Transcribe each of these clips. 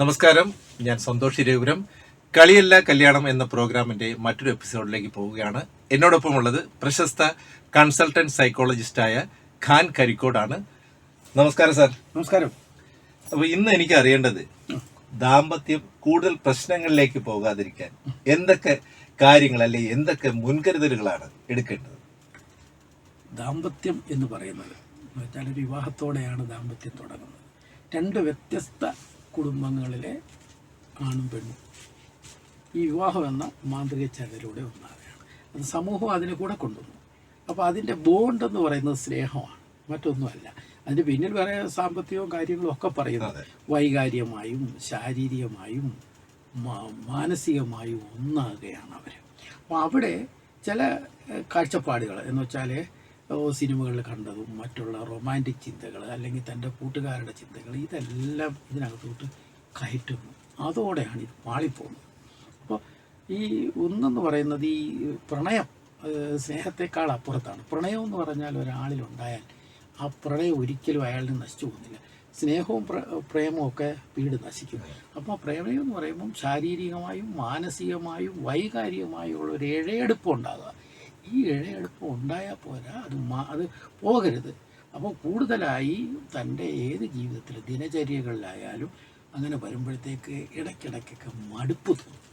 നമസ്കാരം. ഞാൻ സന്തോഷ് രഘുരം കളിയല്ല കല്യാണം എന്ന പ്രോഗ്രാമിന്റെ മറ്റൊരു എപ്പിസോഡിലേക്ക് പോവുകയാണ്. എന്നോടൊപ്പം ഉള്ളത് പ്രശസ്ത കൺസൾട്ടന്റ് സൈക്കോളജിസ്റ്റായ ഖാൻ കരിക്കോടാണ്. നമസ്കാരം സാർ. നമസ്കാരം. അപ്പൊ ഇന്ന് എനിക്ക് അറിയേണ്ടത് ദാമ്പത്യം കൂടുതൽ പ്രശ്നങ്ങളിലേക്ക് പോകാതിരിക്കാൻ എന്തൊക്കെ കാര്യങ്ങൾ അല്ലെ എന്തൊക്കെ മുൻകരുതലുകളാണ് എടുക്കേണ്ടത്? ദാമ്പത്യം എന്ന് പറയുന്നത് എന്ന് വെച്ചാൽ ഒരു വിവാഹത്തോടെയാണ് ദാമ്പത്യം തുടങ്ങുന്നത്. രണ്ട് വ്യത്യസ്ത കുടുംബങ്ങളിലെ ആണും പെണ്ണും. ഈ വിവാഹം എന്ന മാന്ത്രിക ചരലിലൂടെ ഒന്നാകുകയാണ് അത് സമൂഹം അതിനെ കൂടെ കൊണ്ടുവന്നു. അപ്പോൾ അതിന്റെ ബോണ്ട് എന്ന് പറയുന്നത് സ്നേഹമാണ്. മറ്റൊന്നുമല്ല. അതിന്റെ പിന്നിൽ വേറെ സാമ്പത്തികവും കാര്യങ്ങളും ഒക്കെ പറയുന്നത് വൈകാര്യമായും വൈകാരികമായും ശാരീരികമായും മാനസികമായും ഒന്നാകുകയാണ് അവർ അപ്പോൾ അവിടെ ചില കാഴ്ചപ്പാടുകൾ എന്ന് വെച്ചാൽ സിനിമകളിൽ കണ്ടതും മറ്റുള്ള റൊമാന്റിക് ചിന്തകൾ അല്ലെങ്കിൽ തന്റെ കൂട്ടുകാരുടെ ചിന്തകൾ ഇതെല്ലാം ഇതിനകത്തോട്ട് കയറ്റുന്നു അതോടെയാണ് ഇത് പാളിപ്പോകുന്നത് അപ്പോൾ ഈ ഒന്നെന്ന് പറയുന്നത് ഈ പ്രണയം സ്നേഹത്തെക്കാൾ അപ്പുറത്താണ്. പ്രണയം എന്ന് പറഞ്ഞാൽ ഒരാളിലുണ്ടായാൽ ആ പ്രണയം ഒരിക്കലും അയാളിന് നശിച്ചു പോകുന്നില്ല. സ്നേഹവും പ്ര പ്രേമവും ഒക്കെ വീട് നശിക്കും. അപ്പോൾ പ്രേമയം എന്ന് പറയുമ്പം ശാരീരികമായും മാനസികമായും വൈകാരികമായും ഉള്ള ഒരു ഇഴയെടുപ്പം ഉണ്ടാകുക ഈ ഇഴയെടുപ്പം ഉണ്ടായാൽ പോരാ അത് മാ അത് പോകരുത്. അപ്പോൾ കൂടുതലായി തന്റെ ഏത് ജീവിതത്തിൽ ദിനചര്യകളിലായാലും അങ്ങനെ വരുമ്പോഴത്തേക്ക് ഇടയ്ക്കിടയ്ക്കൊക്കെ മടുപ്പ് തോന്നും.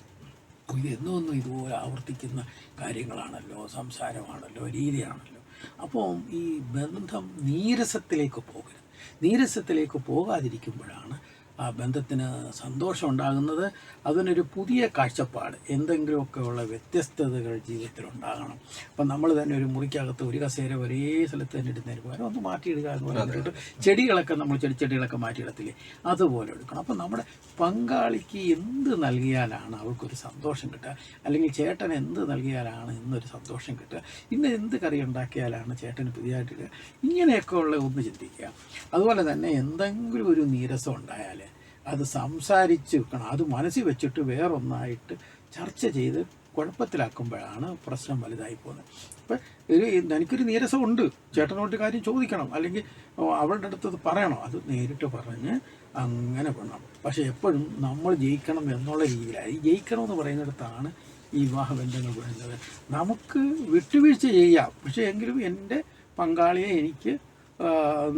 അപ്പോൾ ഇത് എന്നും ഒന്നും ഇതുപോലെ ആവർത്തിക്കുന്ന കാര്യങ്ങളാണല്ലോ സംസാരമാണല്ലോ രീതിയാണല്ലോ. അപ്പോൾ ഈ ബന്ധം നീരസത്തിലേക്ക് പോകരുത്. നീരസത്തിലേക്ക് പോകാതിരിക്കുമ്പോഴാണ് ആ ബന്ധത്തിന് സന്തോഷം ഉണ്ടാകുന്നത് അതിനൊരു പുതിയ കാഴ്ചപ്പാട്. എന്തെങ്കിലുമൊക്കെ ഉള്ള വ്യത്യസ്തതകൾ ജീവിതത്തിൽ ഉണ്ടാകണം അപ്പം നമ്മൾ തന്നെ ഒരു മുറിക്കകത്ത് ഒരു കസേര ഒരേ സ്ഥലത്ത് തന്നെ ഇടുന്നതിന് പകരം ഒന്ന് മാറ്റിയിടുക എന്ന് പറഞ്ഞിട്ട് ചെടികളൊക്കെ നമ്മൾ ചെടിച്ചെടികളൊക്കെ മാറ്റിയിടത്തില്ലേ അതുപോലെ എടുക്കണം. അപ്പം നമ്മുടെ പങ്കാളിക്ക് എന്ത് നൽകിയാലാണ് അവൾക്കൊരു സന്തോഷം കിട്ടുക? അല്ലെങ്കിൽ ചേട്ടൻ എന്ത് നൽകിയാലാണ് ഇന്നൊരു സന്തോഷം കിട്ടുക? ഇന്ന് എന്ത് കറി ഉണ്ടാക്കിയാലാണ് ചേട്ടന് പുതിയതായിട്ട് ഇങ്ങനെയൊക്കെ ഉള്ള ഒന്ന് ചിന്തിക്കുക. അതുപോലെ തന്നെ എന്തെങ്കിലും ഒരു നീരസം ഉണ്ടായാൽ അത് സംസാരിച്ച് വെക്കണം. അത് മനസ്സിൽ വെച്ചിട്ട് വേറൊന്നായിട്ട് ചർച്ച ചെയ്ത് കുഴപ്പത്തിലാക്കുമ്പോഴാണ് പ്രശ്നം വലുതായി പോകുന്നത്. അപ്പം ഒരു എനിക്കൊരു നീരസം ഉണ്ട് ചേട്ടനോട്ട് കാര്യം ചോദിക്കണം. അല്ലെങ്കിൽ അവളുടെ അടുത്ത് പറയണം. അത് നേരിട്ട് പറഞ്ഞ് അങ്ങനെ പോകണം പക്ഷേ എപ്പോഴും നമ്മൾ ജയിക്കണം എന്നുള്ള രീതിയിലായി. ഈ ജയിക്കണം എന്ന് പറയുന്നിടത്താണ് ഈ വിവാഹ ബന്ധങ്ങൾ വരുന്നത്. നമുക്ക് വിട്ടുവീഴ്ച ചെയ്യാം. പക്ഷേ എങ്കിലും എന്റെ പങ്കാളിയെ എനിക്ക്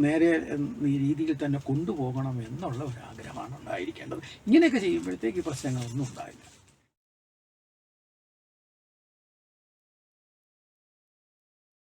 നേരെ രീതിയിൽ തന്നെ കൊണ്ടുപോകണം എന്നുള്ള ഒരു ആഗ്രഹമാണ് ഉണ്ടായിരിക്കേണ്ടത്. ഇങ്ങനെയൊക്കെ ചെയ്യുമ്പോഴത്തേക്ക് പ്രശ്നങ്ങളൊന്നും ഉണ്ടാവില്ല.